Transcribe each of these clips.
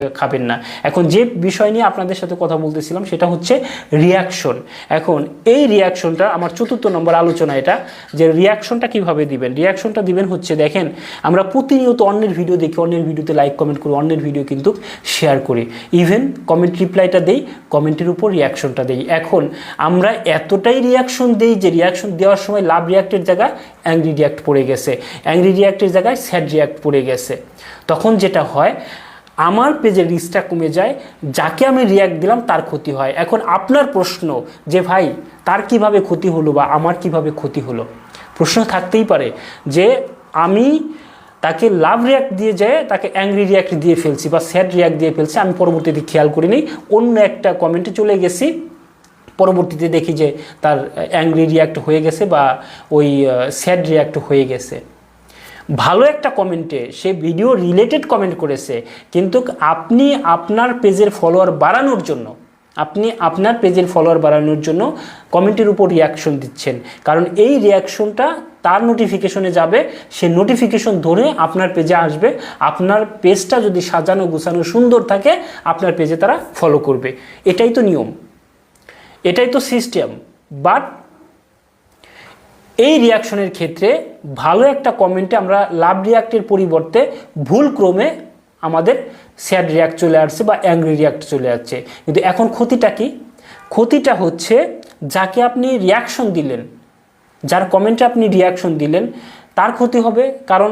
খাবেন না। এখন যে বিষয় নিয়ে আপনাদের সাথে কথা বলতেছিলাম, সেটা হচ্ছে রিয়াকশন এখন এই রিয়াকশনটা আমার চতুর্থ নম্বর আলোচনা এটা, যে রিয়াকশনটা কীভাবে দিবেন? রিয়াকশনটা দিবেন হচ্ছে দেখেন, আমরা প্রতিনিয়ত অন্যের ভিডিও দেখি, অন্যের ভিডিওতে লাইক কমেন্ট করি, অন্যের ভিডিও কিন্তু শেয়ার করি। ইভেন কমেন্ট রিপ্লাইটা দেই কমেন্টের উপর রিয়াকশনটা দেই। এখন আমরা এতটাই রিয়াকশন দেই যে রিয়াকশন দেওয়ার সময় লাভ রিয়াক্টের জায়গায় অ্যাংরি রিয়াক্ট পড়ে গেছে। অ্যাংরি রিয়াক্টের জায়গায় স্যাড রিয়াক্ট পড়ে গেছে। তখন যেটা হয় আমার পেজের রিচটা কমে যায়, যাকে আমি রিয়াক্ট দিলাম তার ক্ষতি হয়। এখন আপনার প্রশ্ন যে, ভাই, তার কীভাবে ক্ষতি হলো বা আমার কীভাবে ক্ষতি হলো? প্রশ্ন থাকতেই পারে যে, আমি তাকে লাভ রিয়াক্ট দিয়ে যায় তাকে অ্যাংরি রিয়াক্ট দিয়ে ফেলছি বা স্যাড রিয়াক্ট দিয়ে ফেলছি, আমি পরবর্তীতে খেয়াল করিনি। অন্য একটা কমেন্টে চলে গেছি। পরবর্তীতে দেখি যে, তার অ্যাংরি রিয়াক্ট হয়ে গেছে বা ওই স্যাড রিয়াক্ট হয়ে গেছে। ভালো একটা কমেন্টে সে ভিডিও রিলেটেড কমেন্ট করেছে, কিন্তু আপনি আপনার পেজের ফলোয়ার বাড়ানোর জন্য, আপনি আপনার পেজের ফলোয়ার বাড়ানোর জন্য কমেন্টের উপর রিয়াকশন দিচ্ছেন। কারণ এই রিয়াকশনটা তার নোটিফিকেশনে যাবে, সে নোটিফিকেশন ধরে আপনার পেজে আসবে, আপনার পেজটা যদি সাজানো গুছানো সুন্দর থাকে, আপনার পেজে তারা ফলো করবে। এটাই তো নিয়ম। এটাই তো সিস্টেম বাট এই রিয়াকশনের ক্ষেত্রে ভালো একটা কমেন্টে আমরা লাভ রিয়াক্টের পরিবর্তে ভুল ক্রমে আমাদের স্যাড রিয়াক্ট চলে আসছে বা অ্যাংরি রিয়াক্ট চলে যাচ্ছে কিন্তু এখন ক্ষতিটা কি? ক্ষতিটা হচ্ছে যাকে আপনি রিয়াকশন দিলেন, যার কমেন্টে আপনি রিয়াকশন দিলেন, তার ক্ষতি হবে কারণ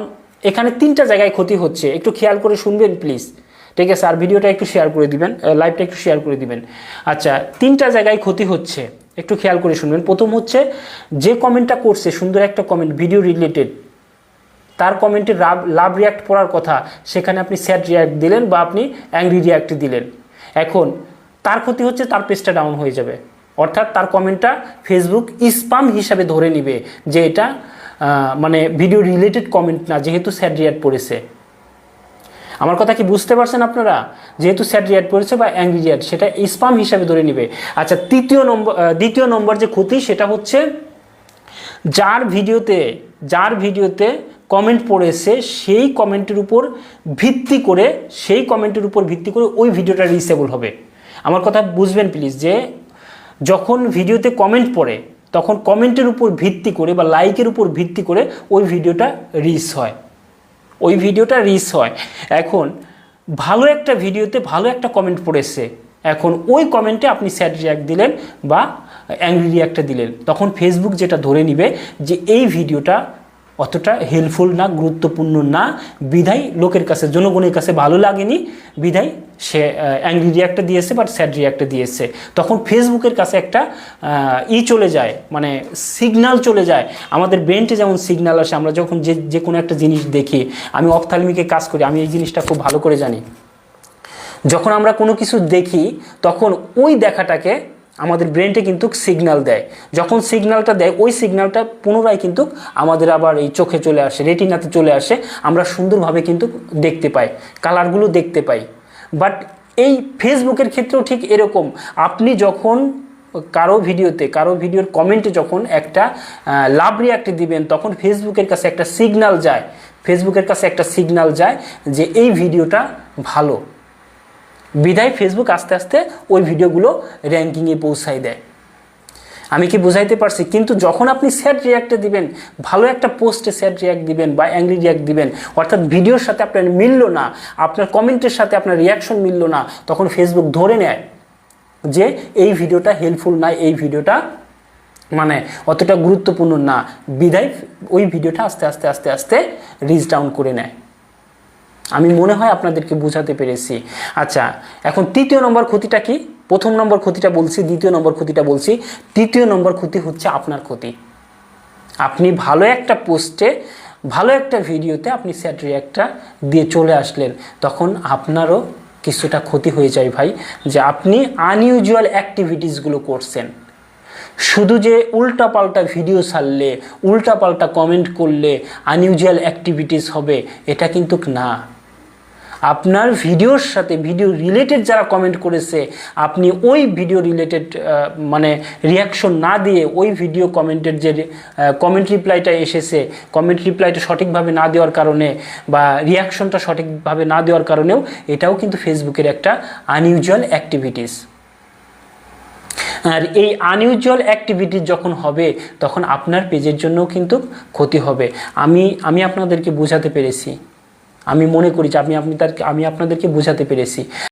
এখানে তিনটা জায়গায় ক্ষতি হচ্ছে। একটু খেয়াল করে শুনবেন প্লিজ ঠিক আছে, আর ভিডিওটা একটু শেয়ার করে দিবেন লাইভটা একটু শেয়ার করে দিবেন। আচ্ছা তিনটা জায়গায় ক্ষতি হচ্ছে। একটু খেয়াল করে শুনবেন। প্রথম হচ্ছে, যে কমেন্টটা করছে, সুন্দর একটা কমেন্ট ভিডিও রিলেটেড তার কমেন্টে লাভ লাভ রিয়াক্ট পড়ার কথা, সেখানে আপনি স্যাড রিয়াক্ট দিলেন বা আপনি অ্যাংরি রিয়াক্ট দিলেন। এখন, তার ক্ষতি হচ্ছে তার পেজটা ডাউন হয়ে যাবে। অর্থাৎ তার কমেন্টটা ফেসবুক স্পাম হিসাবে ধরে নিবে যে এটা মানে ভিডিও রিলেটেড কমেন্ট না, যেহেতু স্যাড রিয়াক্ট পড়েছে। আমার কথা কি বুঝতে পারছেন আপনারা? যেহেতু স্যাড রিয়াক্ট পড়েছে বা অ্যাংরি রিয়াক্ট সেটা স্পাম হিসাবে ধরে নিবে। আচ্ছা তৃতীয় নম্বর দ্বিতীয় নম্বর যে ক্ষতি, সেটা হচ্ছে যার ভিডিওতে যার ভিডিওতে কমেন্ট পড়েছে, সেই কমেন্টের উপর ভিত্তি করে, সেই কমেন্টের উপর ভিত্তি করে ওই ভিডিওটা রিসেবল হবে। আমার কথা বুঝবেন প্লিজ যে, যখন ভিডিওতে কমেন্ট পড়ে, তখন কমেন্টের উপর ভিত্তি করে বা লাইকের উপর ভিত্তি করে ওই ভিডিওটা রিস হয়। ওই ভিডিওটা রিচ হয়। এখন ভালো একটা ভিডিওতে ভালো একটা কমেন্ট পড়েছে। এখন ওই কমেন্টে আপনি স্যাড রিয়াক্ট দিলেন বা অ্যাংরি রিয়াক্টটা দিলেন। তখন ফেসবুক যেটা ধরে নিবে যে এই ভিডিওটা অতটা হেল্পফুল না, গুরুত্বপূর্ণ না। বিধায় লোকের কাছে, জনগণের কাছে ভালো লাগেনি। বিধায় সে অ্যাংরি রিয়াক্টটা দিয়েছে বাট স্যাড রিয়াক্টটা দিয়েছে। তখন ফেসবুকের কাছে একটা ই চলে যায় মানে সিগনাল চলে যায়। আমাদের ব্রেনটে যেমন সিগনাল আসে, আমরা যখন যে যে কোনো একটা জিনিস দেখি, আমি অফথালমিকে কাজ করি, আমি এই জিনিসটা খুব ভালো করে জানি। যখন আমরা কোনো কিছু দেখি, তখন ওই দেখাটাকে আমাদের ব্রেনটে কিন্তু সিগনাল দেয়। যখন সিগনালটা দেয়, ওই সিগনালটা পুনরায় কিন্তু আমাদের আবার এই চোখে চলে আসে রেটিনাতে চলে আসে। আমরা সুন্দরভাবে কিন্তু দেখতে পাই কালারগুলো দেখতে পাই। বাট এই ফেসবুকের ক্ষেত্রেও ঠিক এরকম। আপনি যখন কারও ভিডিওতে, কারও ভিডিওর কমেন্টে যখন একটা লাভ রিয়াক্ট দিবেন, তখন ফেসবুকের কাছে একটা সিগনাল যায়। ফেসবুকের কাছে একটা সিগনাল যায় যে এই ভিডিওটা ভালো। বিদায় ফেসবুক আস্তে আস্তে ওই ভিডিওগুলো র্যাঙ্কিংয়ে পৌঁছায় দেয়। আমি কি বুঝাইতে পারছি? কিন্তু যখন আপনি স্যাড রিয়াক্টে দিবেন, ভালো একটা পোস্টে স্যাড রিয়াক্ট দিবেন বা অ্যাংরি রিয়াক্ট দিবেন, অর্থাৎ ভিডিওর সাথে আপনার মিলল না, আপনার কমেন্টের সাথে আপনার রিয়াকশন মিলল না, তখন ফেসবুক ধরে নেয় যে এই ভিডিওটা হেল্পফুল না, এই ভিডিওটা মানে অতটা গুরুত্বপূর্ণ না। বিদায় ওই ভিডিওটা আস্তে আস্তে আস্তে আস্তে রিচ ডাউন করে নেয়। আমি মনে হয় আপনাদেরকে বোঝাতে পেরেছি। আচ্ছা এখন তৃতীয় নম্বর ক্ষতিটা কি? প্রথম নম্বর ক্ষতিটা বলছি, দ্বিতীয় নম্বর ক্ষতিটা বলছি। তৃতীয় নম্বর ক্ষতি হচ্ছে আপনার ক্ষতি। আপনি ভালো একটা পোস্টে, ভালো একটা ভিডিওতে আপনি স্যাট রিয়াক্টটা দিয়ে চলে আসলেন। তখন আপনারও কিছুটা ক্ষতি হয়ে যায় ভাই, যে আপনি আনইউজুয়াল অ্যাক্টিভিটিসগুলো করছেন। শুধু যে উল্টাপাল্টা ভিডিও ছাড়লে, উল্টাপাল্টা কমেন্ট করলে আনইউজুয়াল অ্যাক্টিভিটিস হবে, এটা কিন্তু না। আপনার ভিডিওর সাথে ভিডিও রিলেটেড যারা কমেন্ট করেছে, আপনি ওই ভিডিও রিলেটেড মানে রিয়াকশন না দিয়ে ওই ভিডিও কমেন্টের যে কমেন্ট রিপ্লাইটা এসেছে কমেন্ট রিপ্লাইটা সঠিকভাবে না দেওয়ার কারণে বা রিয়াকশনটা সঠিকভাবে না দেওয়ার কারণেও এটাও কিন্তু ফেসবুকের একটা আনইউজুয়াল অ্যাক্টিভিটিস আর এই আনইউজুয়াল অ্যাক্টিভিটি যখন হবে, তখন আপনার পেজের জন্যও কিন্তু ক্ষতি হবে। আমি আমি আপনাদেরকে বোঝাতে পেরেছি। আমি মনে করি যে আমি আপনি তার আমি আপনাদেরকে বোঝাতে পেরেছি।